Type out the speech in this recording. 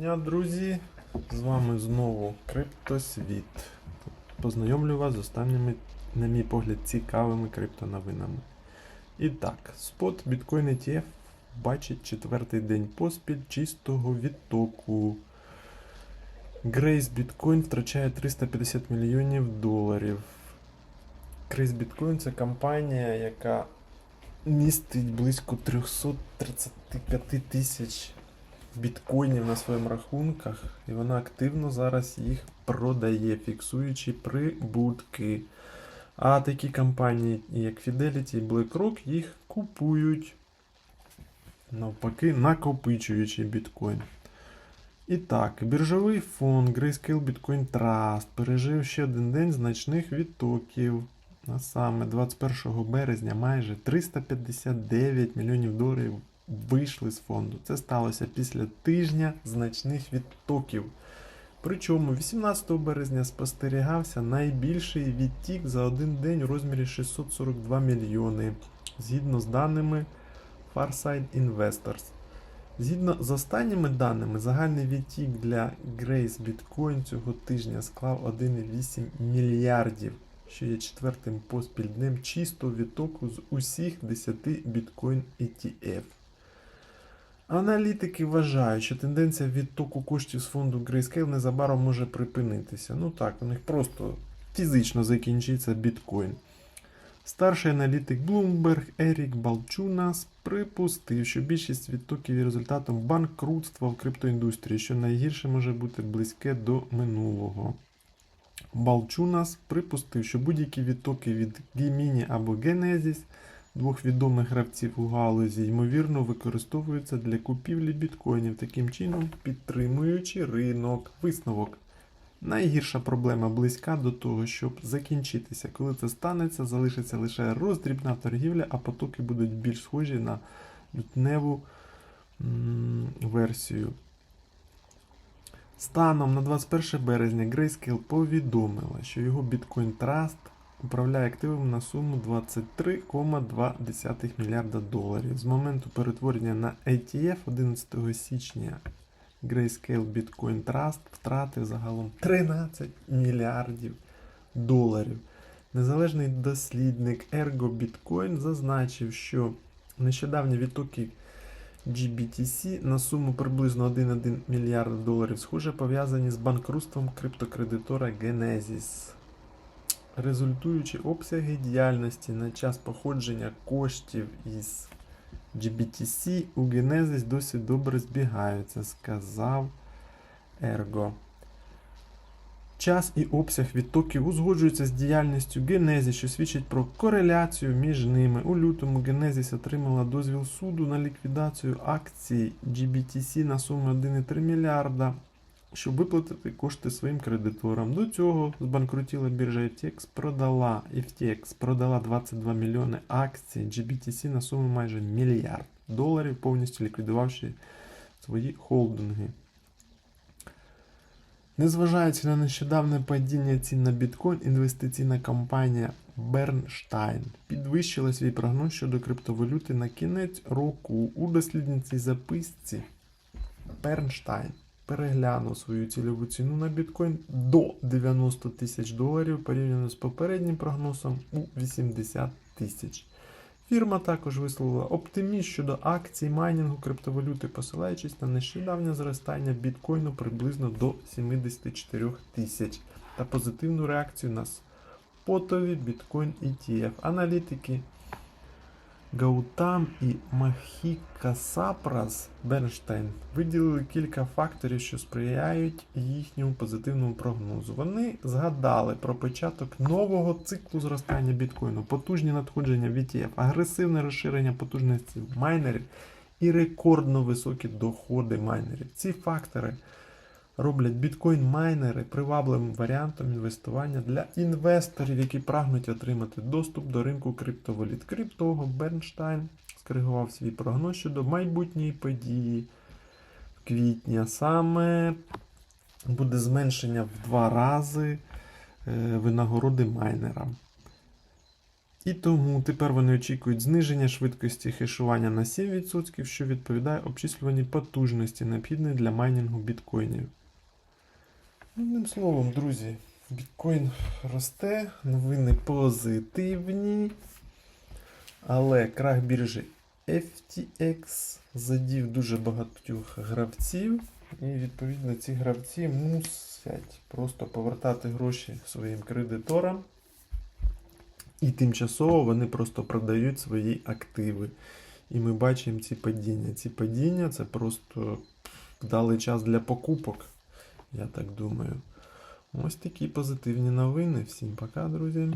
дня, друзі! З вами знову Криптосвіт. Познайомлю вас з останніми, на мій погляд, цікавими криптоновинами. І так, спот Bitcoin ETF бачить четвертий день поспіль чистого відтоку. Grace Bitcoin втрачає 350 мільйонів доларів. Grace Bitcoin це компанія, яка містить близько 335 тисяч біткоїнів на своїх рахунках, і вона активно зараз їх продає, фіксуючи прибутки. А такі компанії, як Fidelity і BlackRock, їх купують, навпаки, накопичуючи біткоін. І так, біржовий фонд Grayscale Bitcoin Trust пережив ще один день значних відтоків. А саме 21 березня майже 359 мільйонів доларів вийшли з фонду. Це сталося після тижня значних відтоків. Причому 18 березня спостерігався найбільший відтік за один день у розмірі 642 мільйони, згідно з даними Farsight Investors. Згідно з останніми даними, загальний відтік для Grace Bitcoin цього тижня склав 1,8 мільярдів, що є четвертим поспіль днем чистого відтоку з усіх 10 біткоін ETF. Аналітики вважають, що тенденція відтоку коштів з фонду Grayscale незабаром може припинитися. Ну так, у них просто фізично закінчиться біткоін. Старший аналітик Bloomberg Ерік Балчунас припустив, що більшість відтоків є результатом банкрутства в криптоіндустрії, що найгірше може бути близьке до минулого. Балчунас припустив, що будь-які відтоки від Gemini або Genesis, двох відомих гравців у галузі, ймовірно, використовуються для купівлі біткоїнів, таким чином підтримуючи ринок. Висновок. Найгірша проблема близька до того, щоб закінчитися. Коли це станеться, залишиться лише роздрібна торгівля, а потоки будуть більш схожі на лютневу версію. Станом на 21 березня Grayscale повідомила, що його Bitcoin Trust управляє активами на суму 23,2 мільярда доларів. З моменту перетворення на ETF 11 січня Grayscale Bitcoin Trust втратив загалом 13 мільярдів доларів. Незалежний дослідник Ergo Bitcoin зазначив, що нещодавні відтоки GBTC на суму приблизно 1,1 мільярд доларів, схоже, пов'язані з банкрутством криптокредитора Genesis. Результуючі обсяги діяльності на час походження коштів із GBTC у Genesis досі добре збігаються, сказав Ergo. Час і обсяг відтоків узгоджуються з діяльністю Genesis, що свідчить про кореляцію між ними. У лютому Genesis отримала дозвіл суду на ліквідацію акцій GBTC на суму 1,3 мільярда, щоб виплатити кошти своїм кредиторам. До цього збанкрутіла біржа FTX, продала FTX продала 22 мільйони акцій GBTC на суму майже мільярд доларів, повністю ліквідувавши свої холдинги. Незважаючи на нещодавне падіння цін на біткоін, інвестиційна компанія Bernstein підвищила свій прогноз щодо криптовалюти на кінець року. У дослідницькій записці Bernstein переглянув свою цільову ціну на біткоін до 90 тисяч доларів порівняно з попереднім прогнозом у 80 тисяч. Фірма також висловила оптимізм щодо акцій майнінгу криптовалюти, посилаючись на нещодавнє зростання біткоїну приблизно до 74 тисяч та позитивну реакцію на спотові біткоін ETF. Аналітики Гаутам і Махіка Сапрас Бернштейн виділили кілька факторів, що сприяють їхньому позитивному прогнозу. Вони згадали про початок нового циклу зростання біткоїну, потужні надходження в ETF, агресивне розширення потужності майнерів і рекордно високі доходи майнерів. Ці фактори роблять біткоін-майнери привабливим варіантом інвестування для інвесторів, які прагнуть отримати доступ до ринку криптовалют. Крім того, Бернштайн скоригував свій прогноз щодо майбутньої події в квітні. А Саме буде зменшення в два рази е, винагороди майнерам. І тому тепер вони очікують зниження швидкості хешування на 7%, що відповідає обчислюваній потужності, необхідної для майнінгу біткоїнів. Одним словом, друзі, біткоін росте, новини позитивні. Але крах біржі FTX задів дуже багатьох гравців, і відповідно ці гравці мусять просто повертати гроші своїм кредиторам. І тимчасово вони просто продають свої активи. І ми бачимо ці падіння. Ці падіння це просто вдалий час для покупок, я так думаю. Ось такі позитивні новини. Всім пока, друзі.